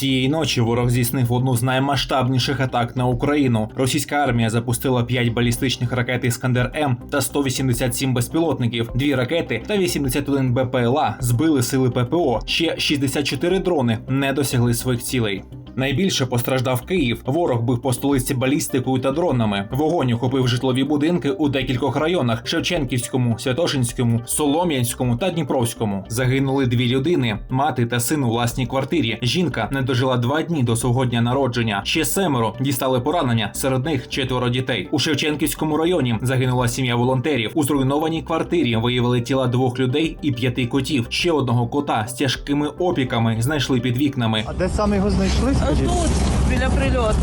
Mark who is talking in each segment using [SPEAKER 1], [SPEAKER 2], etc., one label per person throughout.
[SPEAKER 1] Цієї ночі ворог здійснив одну з наймасштабніших атак на Україну. Російська армія запустила 5 балістичних ракет Іскандер М та 187 безпілотників. Дві ракети та 81 БПЛА збили сили ППО. Ще 64 дрони не досягли своїх цілей. Найбільше постраждав Київ. Ворог бив по столиці балістикою та дронами. Вогонь охопив житлові будинки у декількох районах: Шевченківському, Святошинському, Солом'янському та Дніпровському. Загинули дві людини: мати та син у власній квартирі. Жінка не дожила два дні до свого дня народження. Ще семеро дістали поранення. Серед них четверо дітей. У Шевченківському районі загинула сім'я волонтерів. У зруйнованій квартирі виявили тіла двох людей і п'яти котів. Ще одного кота з тяжкими опіками знайшли під вікнами.
[SPEAKER 2] А де саме його знайшли?
[SPEAKER 3] А тут, біля прильоту.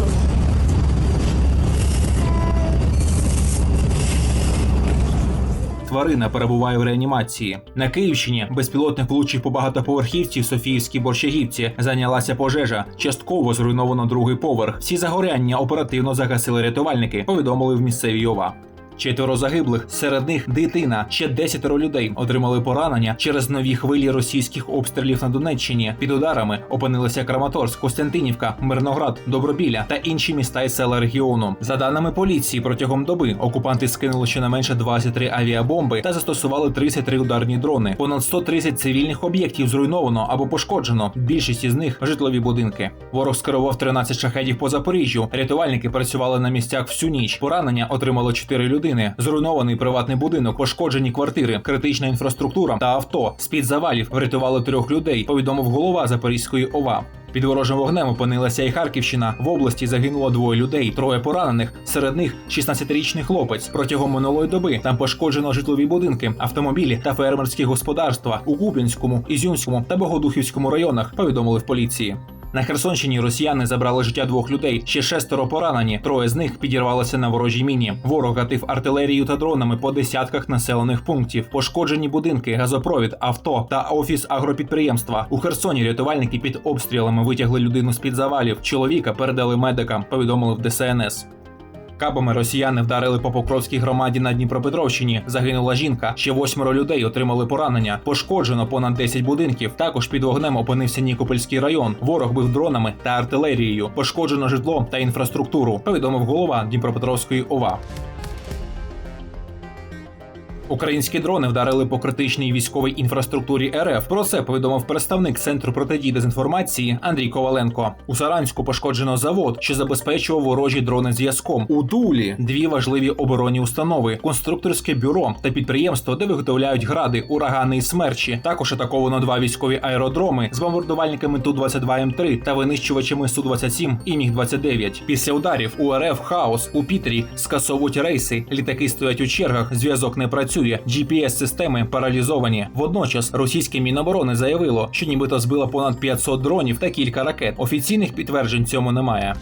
[SPEAKER 1] Тварина перебуває в реанімації. На Київщині безпілотник влучив по багатоповерхівці в Софіївській Борщагівці. Зайнялася пожежа. Частково зруйновано другий поверх. Всі загоряння оперативно загасили рятувальники. Повідомили в місцевій ОВА. Четверо загиблих, серед них дитина. Ще десятеро людей отримали поранення через нові хвилі російських обстрілів на Донеччині. Під ударами опинилися Краматорськ, Костянтинівка, Мирноград, Добробілля та інші міста і села регіону. За даними поліції, протягом доби окупанти скинули щонайменше 23 авіабомби та застосували 33 ударні дрони. Понад 130 цивільних об'єктів зруйновано або пошкоджено. Більшість із них житлові будинки. Ворог скерував 13 шахедів по Запоріжжю. Рятувальники працювали на місцях всю ніч. Поранення отримали 4 людини. Зруйнований приватний будинок, пошкоджені квартири, критична інфраструктура та авто. З під завалів врятували трьох людей. Повідомив голова Запорізької ОВА. Під ворожим вогнем опинилася і Харківщина. В області загинуло двоє людей, троє поранених. Серед них 16-річний хлопець. Протягом минулої доби там пошкоджено житлові будинки, автомобілі та фермерські господарства у Куп'янському, Ізюмському та Богодухівському районах. Повідомили в поліції. На Херсонщині росіяни забрали життя двох людей. Ще шестеро поранені. Троє з них підірвалися на ворожій міні. Ворог гатив артилерію та дронами по десятках населених пунктів. Пошкоджені будинки, газопровід, авто та офіс агропідприємства. У Херсоні рятувальники під обстрілами витягли людину з під завалів. Чоловіка передали медикам. Повідомили в ДСНС. Кабами росіяни вдарили по Покровській громаді на Дніпропетровщині. Загинула жінка. Ще восьмеро людей отримали поранення. Пошкоджено понад 10 будинків. Також під вогнем опинився Нікопольський район. Ворог бив дронами та артилерією. Пошкоджено житло та інфраструктуру. Повідомив голова Дніпропетровської ОВА. Українські дрони вдарили по критичній військовій інфраструктурі РФ. Про це повідомив представник центру протидії дезінформації Андрій Коваленко. У Саранську пошкоджено завод, що забезпечував ворожі дрони зв'язком. У Тулі дві важливі оборонні установи: конструкторське бюро та підприємство, де виготовляють гради, урагани і смерчі. Також атаковано два військові аеродроми з бомбардувальниками ту 22 м 3 та винищувачами су 27 і міг 29 Після ударів у РФ хаос у Пітері скасовують рейси. Літаки стоять у чергах. Зв'язок не працює. GPS-системи паралізовані. Водночас російське міноборони заявило, що нібито збило понад 500 дронів та кілька ракет. Офіційних підтверджень цьому немає.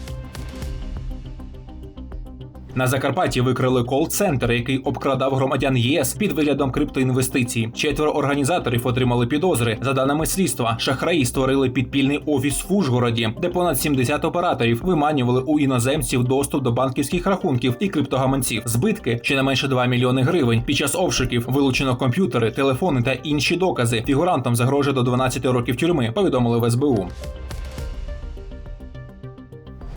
[SPEAKER 1] На Закарпатті викрили кол-центр, який обкрадав громадян ЄС під виглядом криптоінвестицій. Четверо організаторів отримали підозри. За даними слідства, шахраї створили підпільний офіс в Ужгороді, де понад 70 операторів виманювали у іноземців доступ до банківських рахунків і криптогаманців. Збитки щонайменше 2 мільйони гривень. Під час обшуків вилучено комп'ютери, телефони та інші докази. Фігурантам загрожує до 12 років тюрми. Повідомили в СБУ.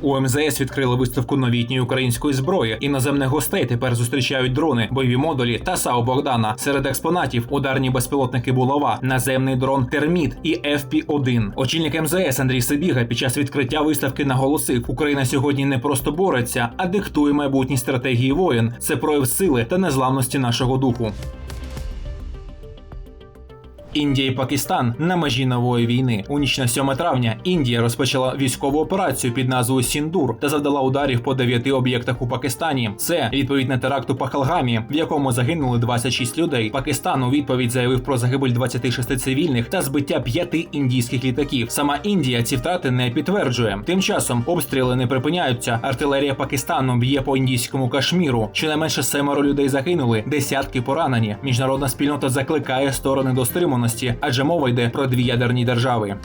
[SPEAKER 1] У МЗС відкрили виставку новітньої української зброї. Іноземних гостей тепер зустрічають дрони, бойові модулі та САУ Богдана. Серед експонатів ударні безпілотники булава, наземний дрон Терміт і FP-1. Очільник МЗС Андрій Сибіга під час відкриття виставки наголосив: Україна сьогодні не просто бореться, а диктує майбутні стратегії воєн. Це прояв сили та незламності нашого духу. Індія і Пакистан на межі нової війни. У ніч на 7 травня Індія розпочала військову операцію під назвою Сіндур та завдала ударів по дев'яти об'єктах у Пакистані. Це відповідь на теракт у Пахалгамі, в якому загинули 26 людей. Пакистан у відповідь заявив про загибель 26 цивільних та збиття п'яти індійських літаків. Сама Індія ці втрати не підтверджує. Тим часом обстріли не припиняються. Артилерія Пакистану б'є по індійському Кашміру. Щонайменше семеро людей загинули, десятки поранені. Міжнародна спільнота закликає сторони до стриманості, адже мова йде про дві ядерні держави.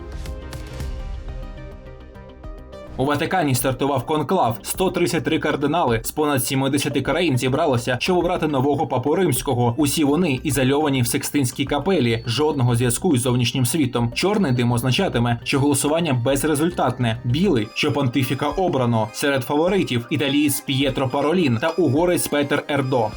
[SPEAKER 1] У Ватикані стартував конклав. 133 кардинали з понад 70 країн зібралося, щоб обрати нового папу римського. Усі вони ізольовані в секстинській капелі, жодного зв'язку із зовнішнім світом. Чорний дим означатиме, що голосування безрезультатне. Білий, що понтифіка обрано серед фаворитів італієць П'єтро Паролін та угорець Петер Ердо.